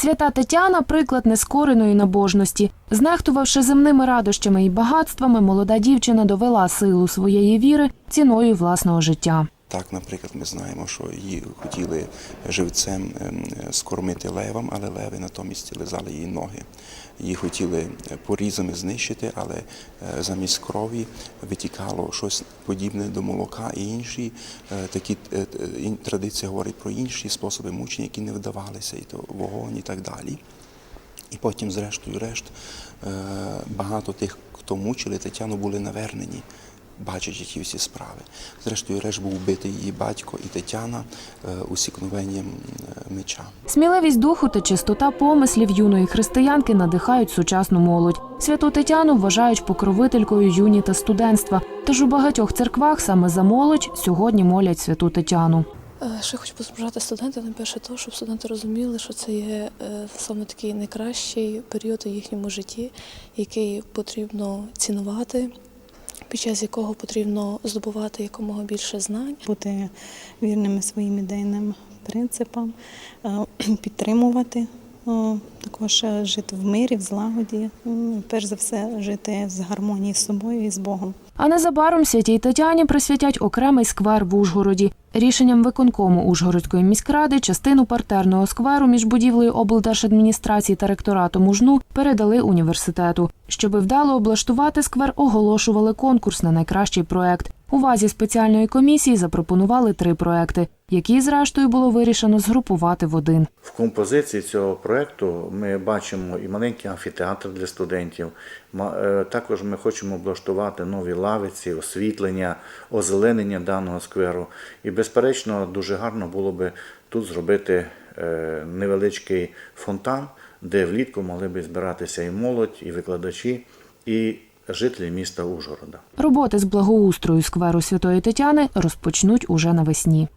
Свята Тетяна приклад нескореної набожності. Знехтувавши земними радощами і багатствами, молода дівчина довела силу своєї віри ціною власного життя. Так, наприклад, ми знаємо, що її хотіли живцем ем, скормити левам, але леви натомість лизали її ноги. Її хотіли порізами знищити, але е, замість крові витікало щось подібне до молока і інші е, такі е, е, традиція говорить про інші способи мучення, які не вдавалися, і то вогонь і так далі. І потім, зрештою, решт, е, багато тих, хто мучили Тетяну, були навернені, бачачи ті всі справи. Зрештою, решт був вбитий її батько і Тетяна е, усікновенням е, меча. Сміливість духу та чистота помислів юної християнки надихають сучасну молодь. Святу Тетяну вважають покровителькою юні та студентства. Тож у багатьох церквах саме за молодь сьогодні молять святу Тетяну. Е, Ще хочу побажати студентам, найперше то, щоб студенти розуміли, що це є саме такий найкращий період у їхньому житті, який потрібно цінувати, під час якого потрібно здобувати якомога більше знань. бути вірними своїм ідейним принципам, е, підтримувати, е, також е, жити в мирі, в злагоді, перш за все жити з гармонії з собою і з Богом. А незабаром святій Тетяні присвятять окремий сквер в Ужгороді. Рішенням виконкому Ужгородської міськради частину партерного скверу між будівлею облдержадміністрації та ректоратом УЖНУ передали університету. Щоби вдало облаштувати сквер, оголошували конкурс на найкращий проект. У вазі спеціальної комісії запропонували три проекти, які зрештою було вирішено згрупувати в один. В композиції цього проекту ми бачимо і маленький амфітеатр для студентів. Е, Також ми хочемо облаштувати нові лавиці, освітлення, озеленення даного скверу. І, безперечно, дуже гарно було би тут зробити е, невеличкий фонтан, де влітку могли б збиратися і молодь, і викладачі, і жителі міста Ужгорода. Роботи з благоустрою скверу Святої Тетяни розпочнуть уже навесні.